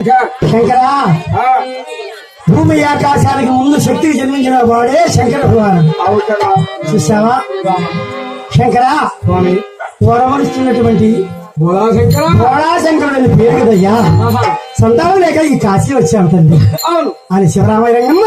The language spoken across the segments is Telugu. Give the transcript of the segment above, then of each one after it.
శంకరా భూమి ఆకాశానికి ముందు శక్తికి జన్మించిన వాడే శంకర అవుతారా చూసావా శంకరా స్వామి. వరమరుస్తున్నటువంటి బోలా శంకర బోడా శంకరుడు అని పేరు కదయ్యా. సంతానం లేక ఈ కాశీ వచ్చాం తండ్రి అవును. అని శివరామయ్య రంగమ్మ.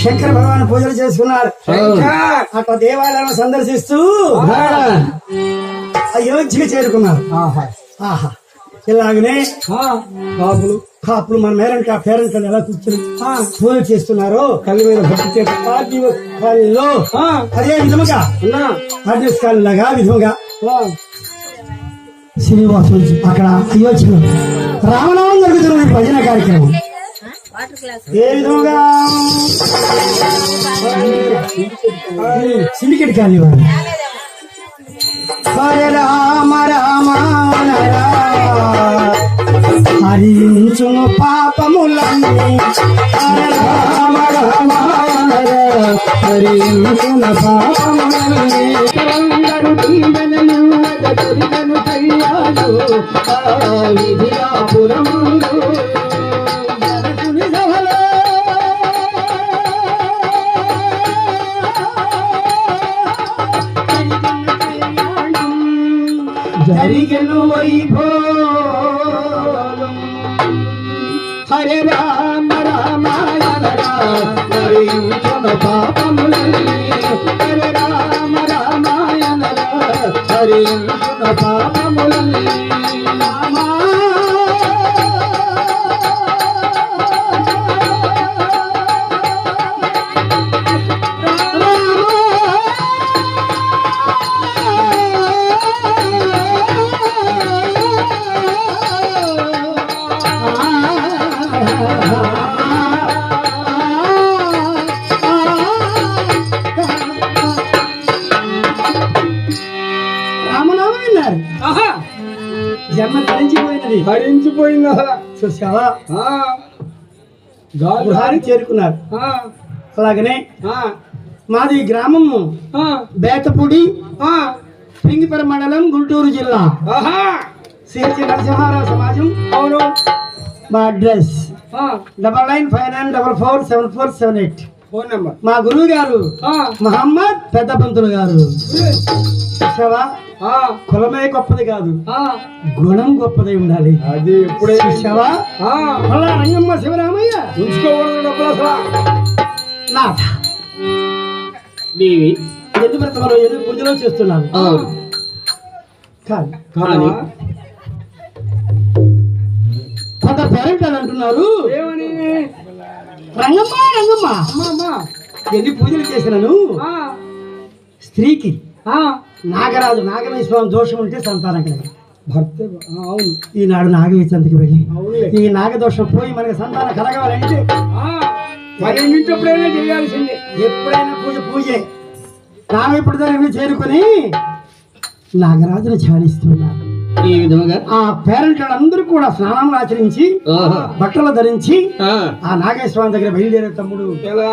శంకర భగవాన్ పూజలు చేసుకున్నారు. అట్లా దేవాలయాలను సందర్శిస్తూ అయోధ్యకి చేరుకున్నారు. ఆహా, ఆహా. ఇలాగనే బాబులు కాపులు మన మేరంటే ఆ పేరెంట్లు ఎలా కూర్చొని పూజ చేస్తున్నారో కళ్ళు మీద భక్తి ఆ, అదే విధముగా అడ్రస్కాలలాగా విధముగా శ్రీనివాసు అక్కడ అయోధ్యలో రామనామం జరుగుతున్న భజన కార్యక్రమం. ఏ విధముగా సిండికేట్ వారు హరే రామ రామ హరించును పాపములన్నీ. హరే రామ రామ హరించున పాపములన్నీ. జరిగను వైభోగం హరే రామ రామాయణ హరించున పాపములన్నీ హరే రామ రామాయణ హరించున పాపములన్నీ రామనామం విన్నారు జన్మ చూసావా? గృహానికి చేరుకున్నారు. అలాగనే మాది గ్రామము బేతపూడి పింగిపర మండలం గుంటూరు జిల్లా. ఆహా, సిహెచ్ నరసింహారావు సమాజం. అవును. మా address. Double nine five nine double four seven four seven eight. Phone number. మా గురువు గారు మహమ్మద్ పెద్ద పంతులు గారు కులమే గొప్పది కాదు. ఆ, గుణం గొప్పదై ఉండాలి. అది ఎప్పుడే ఆ, అలా రంగమ్మ శివరామయ్య. దేవి ఎన్ని వ్రతమలో ఎన్ని పూజలో చేస్తున్నాను కానీ. కొంత పేరెంట్ అని అంటున్నారు. రంగమ్మ రంగమ్మ. ఎన్ని పూజలు చేసినాను? ఆ, స్త్రీకి. నాగరాజు నాగమేశ్వరం దోషం ఉంటే సంతానం కలిగి. భర్త అవును. ఈనాడు నాగవిచంతకి వెళ్ళి ఈ నాగదోషం పోయి మనకి సంతానం కలగాలంటే ఆ, పన్నెండింటప్పుడైనా చేయాల్సిందే. ఎప్పుడైనా పూజ పూజే. రామ ఇప్పుడు దగ్గర చేరుకొని నాగరాజును ఛాడిస్తున్నారు ఈ విధముగా? ఆ పేరెంట్ అందరూ కూడా స్నానాలు ఆచరించి. బట్టలు ధరించి ఆ, నాగేశ్వరం దగ్గర బయలుదేరే తమ్ముడు. ఎలా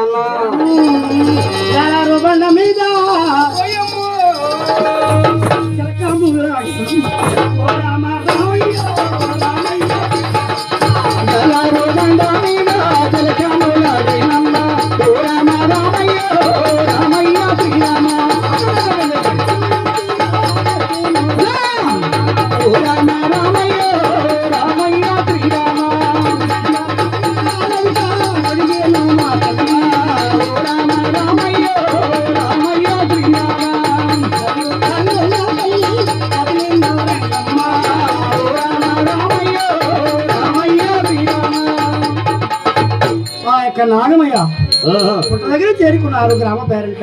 ఓహో. పుట్ట దగ్గర చేరుకున్నారు గ్రామ పేరెంట్.